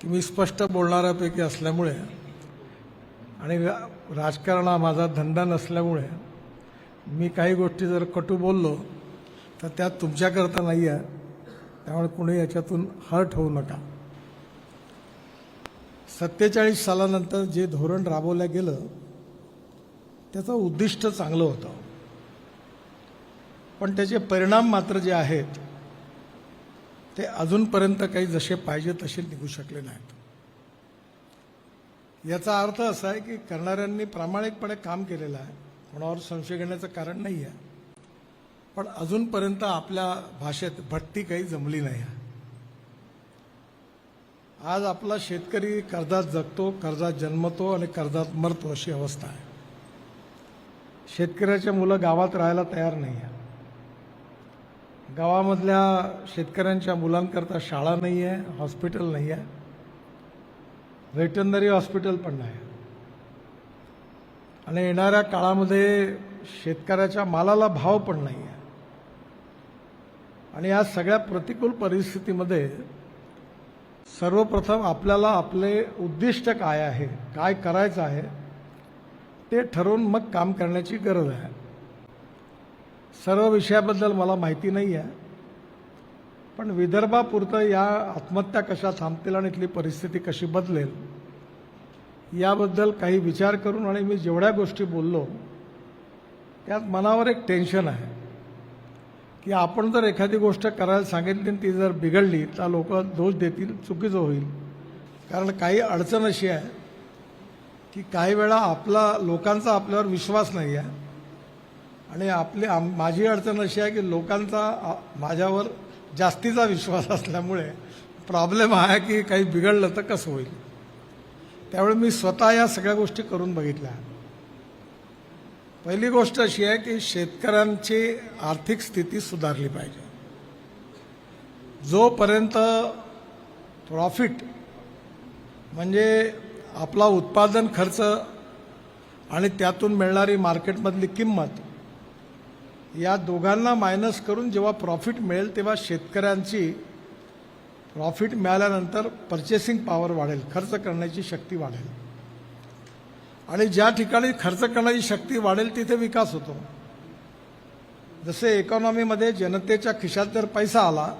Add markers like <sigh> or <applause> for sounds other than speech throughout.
की मी स्पष्ट बोलणाऱ्यापैकी असल्यामुळे आणि रा- राजकारण हा माझा धंदा नसल्यामुळे मी काही गोष्टी जर कटू बोललो तर त्या तुमच्याकरता नाही आहे त्यामुळे कुणी याच्यातून हर्ट होऊ नका. सत्तेचाळीस सालानंतर जे धोरण राबवलं गेलं त्याचं उद्दिष्ट चांगलं होतं. पण त्याचे परिणाम मात्र जे आहेत ते अजूनपर्यंत काही जसे पाहिजे तसे निघू शकले नाहीत. याचा अर्थ असा आहे की करणाऱ्यांनी प्रामाणिकपणे काम केलेलं आहे. कोणावर संशय घेण्याचं कारण नाही आहे. पण अजूनपर्यंत आपल्या भाषेत भट्टी काही जमली नाही आहे. आज आपला शेतकरी कर्जात जगतो कर्जात जन्मतो आणि कर्जात मरतो अशी अवस्था आहे. शेतकऱ्याच्या मुलं गावात राहायला तयार नाही आहे. गावामधल्या शेतकऱ्यांच्या मुलांकरता शाळा नाही आहे हॉस्पिटल नाही आहे. व्हेटनरी हॉस्पिटल पण नाही आणि येणाऱ्या काळामध्ये शेतकऱ्याच्या मालाला भाव पण नाही आहे. आणि या सगळ्या प्रतिकूल परिस्थितीमध्ये सर्वप्रथम आपल्याला आपले उद्दिष्ट काय आहे काय करायचं आहे ते ठरवून मग काम करण्याची गरज आहे. सर्व विषयाबद्दल मला माहिती नाही आहे. पण विदर्भापुरतं या आत्महत्या कशा थांबतील आणि इथली परिस्थिती कशी बदलेल याबद्दल काही विचार करून आणि मी जेवढ्या गोष्टी बोललो त्यात मनावर एक टेन्शन आहे. की आपण जर एखादी गोष्ट करायला सांगितली आणि ती जर बिघडली तर लोक दोष देतील चुकीचं होईल. कारण काही अडचण अशी आहे की काही वेळा आपला लोकांचा आपल्यावर विश्वास नाही आहे. आणि आपली आम- माझी अडचण अशी आहे की लोकांचा माझ्यावर जास्तीचा विश्वास असल्यामुळे प्रॉब्लेम हा आहे की काही बिघडलं तर कसं होईल? त्यामुळे मी स्वतः या सगळ्या गोष्टी करून बघितल्या. पहिली गोष्ट अशी आहे की शेतकऱ्यांची आर्थिक स्थिती सुधारली पाहिजे. जोपर्यंत प्रॉफिट म्हणजे आपला उत्पादन खर्च आणि त्यातून मिळणारी मार्केटमधली किंमत या दोघांना मायनस करून जेव्हा प्रॉफिट मिळेल तेव्हा शेतकऱ्यांची प्रॉफिट मिळाल्यानंतर पर्चेसिंग पॉवर वाढेल खर्च करण्याची शक्ती वाढेल. आणि ज्या ठिकाणी खर्च करण्याची शक्ती वाढेल तिथे विकास होतो. जसे इकॉनॉमीमध्ये जनतेच्या खिशात जर पैसा आला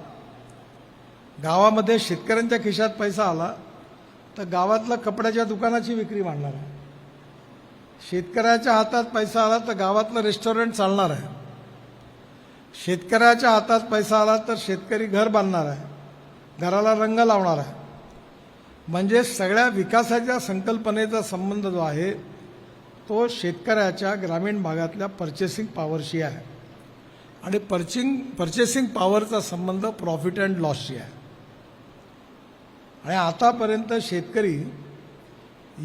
गावामध्ये शेतकऱ्यांच्या खिशात पैसा आला तर गावातल्या कपड्याच्या दुकानाची विक्री वाढणार आहे. शेतकऱ्याच्या हातात पैसा आला तर गावातलं रेस्टॉरंट चालणार आहे. शेतकऱ्याच्या हातात पैसा आला तर शेतकरी घर बांधणार आहे. घराला रंग लावणार आहे. म्हणजे सगळ्या विकासाच्या संकल्पनेचा संबंध जो आहे तो शेतकऱ्याच्या ग्रामीण भागातल्या पर्चेसिंग पॉवरशी आहे. आणि पर्चिंग पर्चेसिंग पॉवरचा संबंध प्रॉफिट अँड लॉसशी आहे. आणि आतापर्यंत शेतकरी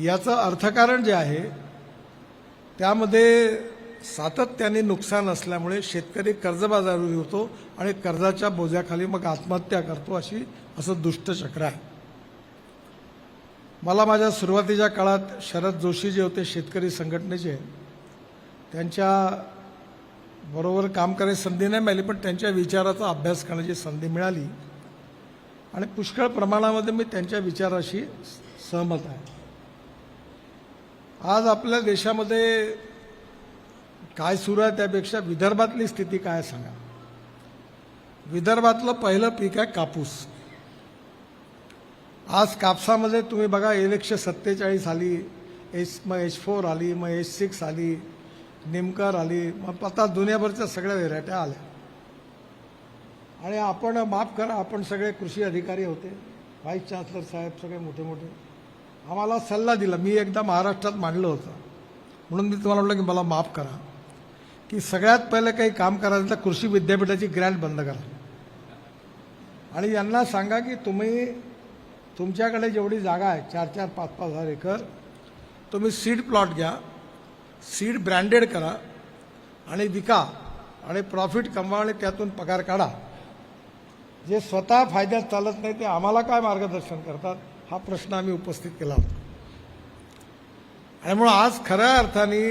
याचं अर्थकारण जे आहे त्यामध्ये सातत्याने नुकसान असल्यामुळे शेतकरी कर्जबाजारी होतो आणि कर्जाच्या बोजाखाली मग आत्महत्या करतो अशी असं दुष्टचक्र आहे. मला माझ्या सुरुवातीच्या काळात शरद जोशी जे होते शेतकरी संघटनेचे त्यांच्या बरोबर काम करायची संधी नाही मिळाली पण त्यांच्या विचाराचा अभ्यास करण्याची संधी मिळाली. आणि पुष्कळ प्रमाणामध्ये मी त्यांच्या विचाराशी सहमत आहे. आज आपल्या देशामध्ये काय सुरू आहे त्यापेक्षा विदर्भातली स्थिती काय सांगा. विदर्भातलं पहिलं पीक आहे कापूस. आज कापसामध्ये तुम्ही बघा एल एकशे सत्तेचाळीस आली एच मग एच फोर आली मग एच सिक्स आली निमकर आली मग आता दुनियाभरच्या सगळ्या व्हेरायट्या आल्या. आणि आपण माफ करा आपण सगळे कृषी अधिकारी होते. व्हाईस चान्सलर साहेब सगळे मोठे मोठे. आम्हाला सल्ला दिला. मी एकदा महाराष्ट्रात मांडलं होतं. म्हणून मी तुम्हाला म्हटलं की मला माफ करा. की सगळ्यात पहिलं काही काम करायचं तर कृषी विद्यापीठाची ग्रँट बंद करा. आणि यांना सांगा की तुम्ही तुमच्याकडे जेवढी जागा आहे चार चार पाच पाच हजार एकर तुम्ही सीड प्लॉट घ्या सीड ब्रँडेड करा आणि विका आणि प्रॉफिट कमवा आणि त्यातून पगार काढा. जे स्वतः फायद्यात चालत नाही ते आम्हाला काय मार्गदर्शन करतात हा प्रश्न आम्ही उपस्थित केला. होता आणि म्हणून आज खऱ्या अर्थाने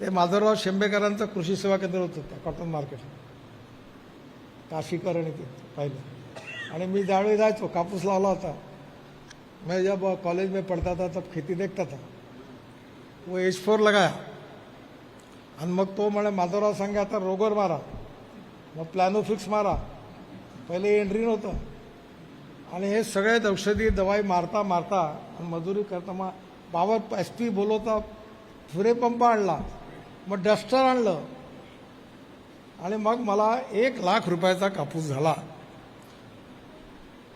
ते माधवराव शेंबेकरांचं कृषी सेवा केंद्र होतं त्या कॉटन मार्केट काशीकरण आणि ते आणि मी ज्यावेळी जायचो कापूस लावला होता. मैं जब कॉलेज में पढ़ता था तब खेती देखता था. वो एच फोर लगाया. आणि मग तो म्हणे माधवराव सांगे आता रोगर मारा. मग प्लॅनो फिक्स मारा. पहिले एंट्री नव्हतं आणि हे सगळे औषधी दवाई मारता मारता आणि मजुरी करता मग बाबा एस पी बोलवता फुरे पंप आणला. मग डस्टर आणलं. आणि मग मला एक लाख रुपयाचा कापूस झाला.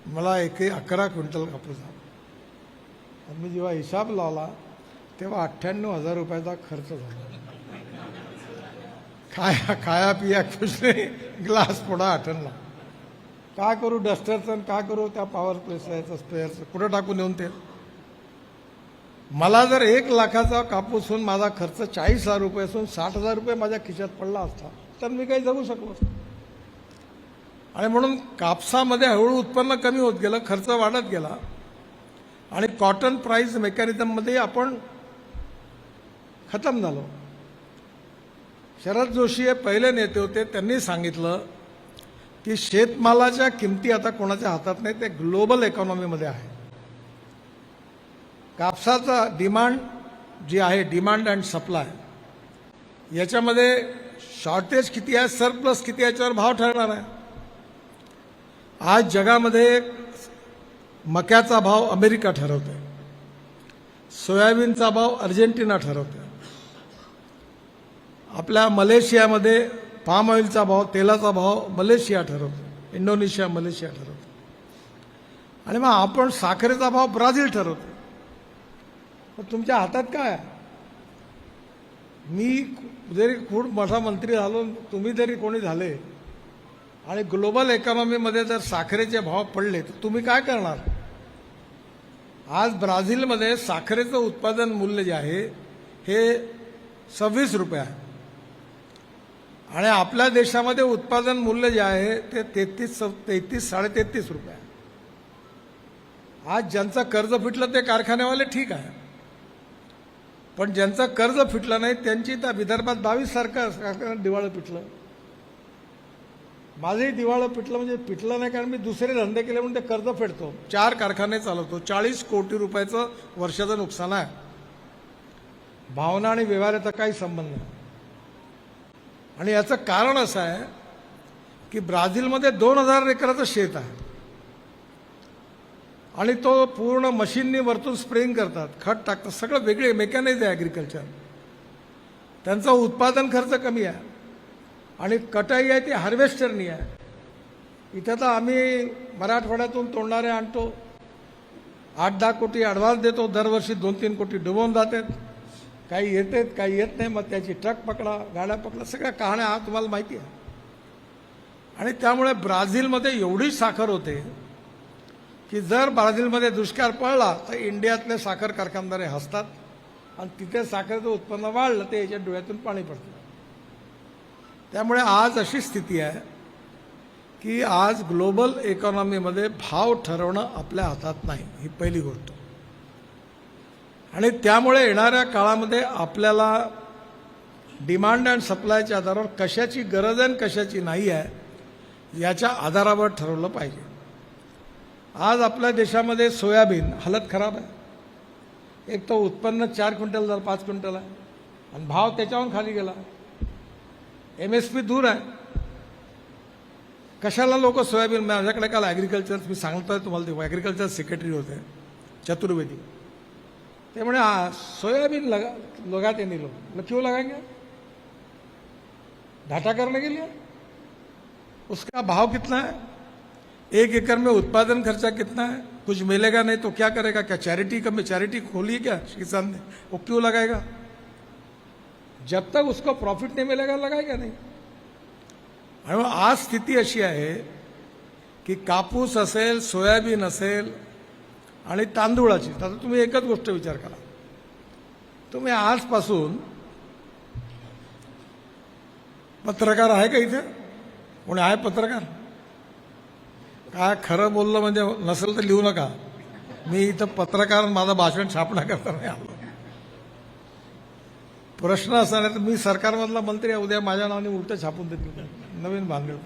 मला एक अकरा क्विंटल कापूस झाला. मी जेव्हा हिसाब लावला तेव्हा अठ्ठ्याण्णव हजार रुपयाचा खर्च झाला. खाया खाया पिया खुशने नाही ग्लास फोडा आठणला. काय करू डस्टरचं आणि काय करू त्या पॉवर प्रेसचं स्पेअरचं कुठं टाकून येऊन ते मला जर एक लाखाचा कापूस होऊन माझा खर्च चाळीस हजार रुपये असून साठ हजार रुपये माझ्या खिशात पडला असता तर मी काही जगू शकलो असतो. आणि म्हणून कापसामध्ये हळूहळू उत्पन्न कमी होत गेलं खर्च वाढत गेला. आणि कॉटन प्राईस मेकॅनिझममध्ये आपण खतम झालो. शरद जोशी हे पहिले नेते होते त्यांनी सांगितलं की शेतमालाच्या किमती आता कोणाच्या हातात नाही ते ग्लोबल इकॉनॉमीमध्ये आहे. कापसाचा डिमांड जी आहे डिमांड अँड सप्लाय याच्यामध्ये शॉर्टेज किती आहे सरप्लस किती याच्यावर भाव ठरणार आहे. आज जगामध्ये मक्याचा भाव अमेरिका ठरवते सोयाबीनचा भाव अर्जेंटिना ठरवते आपल्या मलेशियामध्ये पाम ऑइलचा भाव तेलाचा भाव मलेशिया ठरवतो इंडोनेशिया मलेशिया ठरवतो आणि मग आपण साखरेचा भाव ब्राझील ठरवतो मग तुमच्या हातात काय मी जरी खूप मोठा मंत्री झालो तुम्ही जरी कोणी झाले आणि ग्लोबल इकॉनॉमीमध्ये जर साखरेचे भाव पडले तर तुम्ही काय करणार? आज ब्राझीलमध्ये साखरेचं उत्पादन मूल्य जे आहे हे सव्वीस रुपये आहे. आणि आपल्या देशामध्ये उत्पादन मूल्य जे आहे ते तेहतीस तेहतीस साडेतेहतीस रुपये आहे. आज ज्यांचं कर्ज फिटलं ते कारखानेवाले ठीक आहे. पण ज्यांचं कर्ज फिटलं नाही त्यांची त्या विदर्भात बावीस सरकार कारखान्यात दिवाळं पिटलं. माझंही दिवाळं पिटलं म्हणजे पिटलं नाही कारण मी दुसरे धंदे केले म्हणून ते कर्ज फेडतो. चार कारखाने चालवतो. चाळीस कोटी रुपयाचं वर्षाचं नुकसान आहे. भावना आणि व्यवहाराचा काही संबंध नाही. आणि याचं कारण असं आहे की ब्राझीलमध्ये दोन हजार एकराचं शेत आहे. आणि तो पूर्ण मशीननी वरतून स्प्रेंग करतात खत टाकतात सगळं वेगळे मेकॅनिझम आहे ॲग्रिकल्चर त्यांचा उत्पादन खर्च कमी आहे. आणि कटाई आहे ती हार्वेस्टरनी आहे. इथं तर आम्ही मराठवाड्यातून तोडणारे आणतो. आठ दहा कोटी ॲडव्हान्स देतो दरवर्षी दोन तीन कोटी डुबवून जातात. काही येतात काही येत नाही मग त्याची ट्रक पकडा गाड्या पकडा सगळ्या कहाण्या हा तुम्हाला माहिती आहे. आणि त्यामुळे ब्राझीलमध्ये एवढी साखर होते की जर ब्राझीलमध्ये दुष्काळ पडला तर इंडियातले साखर कारखानदारे हसतात आणि तिथे साखरेचं उत्पन्न वाढलं ते याच्या डोळ्यातून पाणी पडतं. त्यामुळे आज अशी स्थिती आहे की आज ग्लोबल इकॉनॉमीमध्ये भाव ठरवणं आपल्या हातात नाही ही पहिली गोष्ट. आणि त्यामुळे येणाऱ्या काळामध्ये आपल्याला डिमांड अँड सप्लायच्या आधारावर कशाची गरज आहे आणि कशाची नाही आहे याच्या आधारावर ठरवलं पाहिजे. आज आपल्या देशामध्ये सोयाबीन हालत खराब आहे. एक तर उत्पन्न चार क्विंटल जर पाच क्विंटल आहे. आणि भाव त्याच्याहून खाली गेला. एम एस पी दूर आहे. कशाला लोक सोयाबीन माझ्याकडे काल ॲग्रिकल्चर मी सांगतोय तुम्हाला ते ॲग्रिकल्चर सेक्रेटरी होते चतुर्वेदी. ते म्हणे सोयाबीन लगा लगाते नहीं लोग क्यों लगाएंगे? घाटा करने के लिए. उसका भाव कितना है? एक एकड़ में उत्पादन खर्चा कितना है? कुछ मिलेगा नहीं तो क्या करेगा? क्या चैरिटी कम चैरिटी खोली क्या? किसान ने? वो क्यों लगाएगा? जब तक उसको प्रॉफिट नहीं मिलेगा, लगाएगा नहीं। आज स्थिती अशी आहे की कापूस असेल, सोयाबीन असेल आणि तांदूळाची आता तुम्ही एकच गोष्ट विचार करा. तुम्ही आजपासून पत्रकार आहे का इथे? कोणी आहे पत्रकार? काय खरं बोललं म्हणजे नसेल तर लिहू नका. मी इथं पत्रकार माझं भाषण छापण्याकरता नाही आलो प्रश्न असा नाही तर मी सरकारमधला मंत्री आहे उद्या माझ्या नावाने उलटं छापून देतील. नवीन भानगड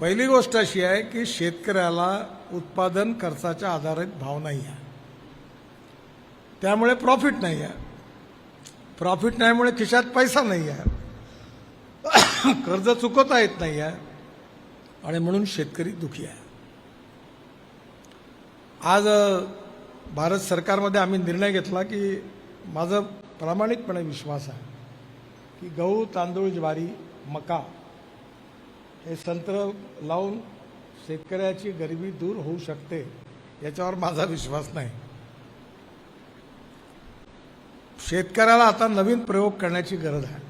पहिली गोष्ट अशी आहे की शेतकऱ्याला उत्पादन खर्चाच्या आधारित भाव नाही आहे. त्यामुळे प्रॉफिट नाही आहे. प्रॉफिट नाहीमुळे खिशात पैसा नाही आहे. <coughs> कर्ज चुकवता येत नाही आहे. आणि म्हणून शेतकरी दुखी आहे. आज भारत सरकारमध्ये आम्ही निर्णय घेतला की माझा प्रामाणिकपणे विश्वास आहे की गहू तांदूळ ज्वारी मका हे संत्र लावून शेतकऱ्याची गरिबी दूर होऊ शकते याच्यावर माझा विश्वास नाही. शेतकऱ्याला आता नवीन प्रयोग करण्याची गरज आहे.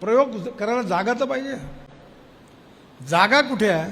प्रयोग करायला जागा तर पाहिजे. जागा कुठे आहे?